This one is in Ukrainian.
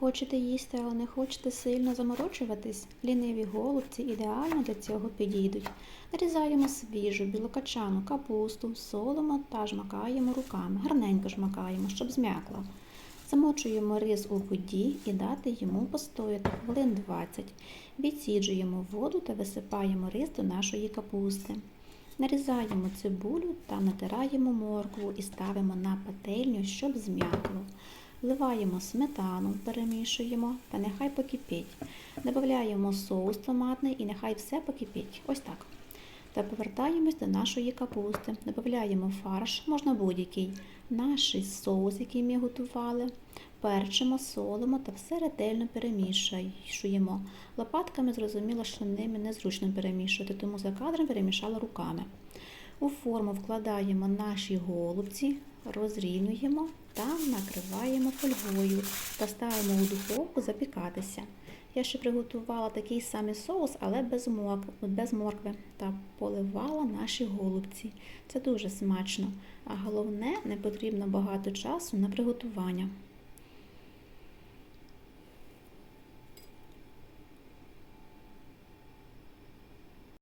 Хочете їсти, але не хочете сильно заморочуватись? Ліниві голубці ідеально для цього підійдуть. Нарізаємо свіжу білокачану капусту, солимо та жмакаємо руками. Гарненько жмакаємо, щоб зм'якло. Замочуємо рис у воді і дати йому постояти хвилин 20. Відсіджуємо воду та висипаємо рис до нашої капусти. Нарізаємо цибулю та натираємо моркву і ставимо на пательню, щоб зм'якло. Вливаємо сметану, перемішуємо та нехай покипить. Додаємо соус томатний і нехай все покипить. Ось так. Та повертаємось до нашої капусти. Додаємо фарш, можна будь-який, наш соус, який ми готували. Перчимо, солимо та все ретельно перемішуємо. Лопатками зрозуміло, що ними незручно перемішувати, тому за кадром перемішала руками. У форму вкладаємо наші голубці, розрівнюємо та накриваємо фольгою та ставимо у духовку запікатися. Я ще приготувала такий самий соус, але без без моркви та поливала наші голубці. Це дуже смачно. А головне, не потрібно багато часу на приготування.